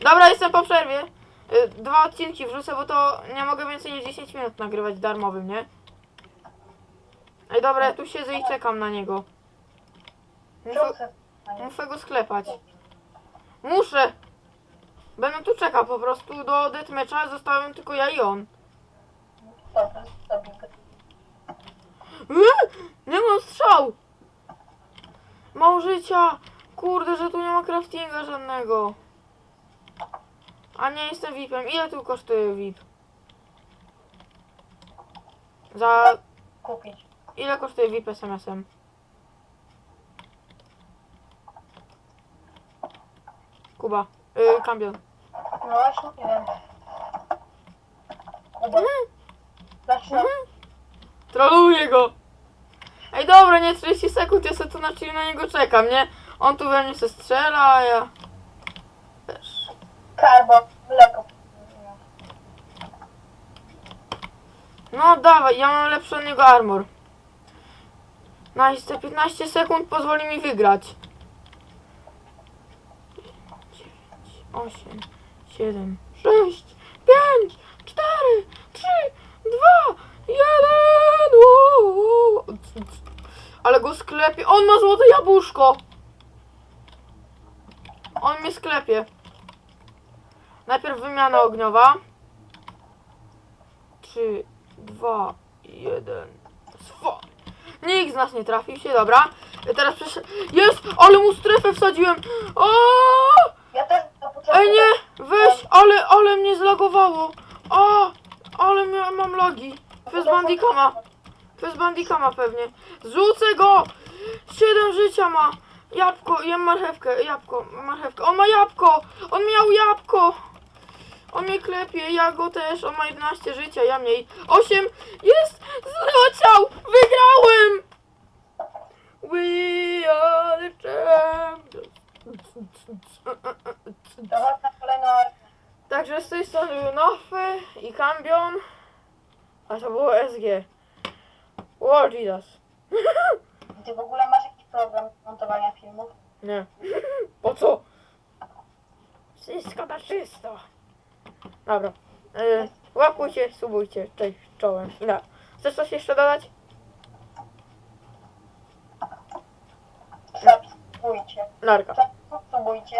Dobra, jestem po przerwie. Y, Dwa odcinki wrzucę, bo to nie mogę więcej niż 10 minut nagrywać darmowym, nie? Ej, dobra, ja tu siedzę i czekam na niego. Muszę, muszę go sklepać. Muszę! Będę tu czekał po prostu do deathmatcha, zostałem tylko ja i on. Dobra, dobra. Eee, Nie mam strzał! Mało życia! Kurde, że tu nie ma craftinga żadnego. A nie jestem VIPem. Ile tu kosztuje VIP? Za... Kupić. Ile kosztuje VIP SMS-em? Kuba. Yy, Kambion. No właśnie, nie wiem. Kuba. Zacznę. Troluję go! Ej, dobra, nie 30 sekund, ja sobie tu na na niego czekam, nie? On tu we mnie se strzela, a ja... Karbo, mleko. No dawaj, ja mam lepszy od niego armor. Nice, te 15 sekund pozwoli mi wygrać. 9, 8, 7, 6, 5, 4, 3, 2, 1. Uuu. Ale go sklepie. On ma złote jabłuszko. On mnie sklepie. Najpierw wymiana ogniowa. 3, 2, 1. Swo. Nikt z nas nie trafił się, dobra. Teraz przecież. Jest! Ale mu strefę wsadziłem! O! Ja też na początku... Ej nie! Weź! Ale, ale mnie zlagowało! A! Ale mia, mam lagi. Przez bandikama. Przez bandikama pewnie. Zrzucę go! Siedem życia ma! Jabłko, jem marchewkę, jabłko, marchewkę. On ma jabłko! On miał jabłko! On mnie klepie, ja go też. On ma 11 życia, ja mniej. 8! Jest! Zleciał! Wygrałem! We are the champions. Na kolejną Także z tej strony był Nofy i Kambion. A to było SG. Wow, Jesus. Ty w ogóle masz jakiś program montowania filmów? Nie. Po co? Wszystko na czysto. Dobra. Yy, łapujcie, subujcie. Cześć, czołem. No. Chcesz coś jeszcze dodać? Subskrybujcie. Narka. Subskrybujcie.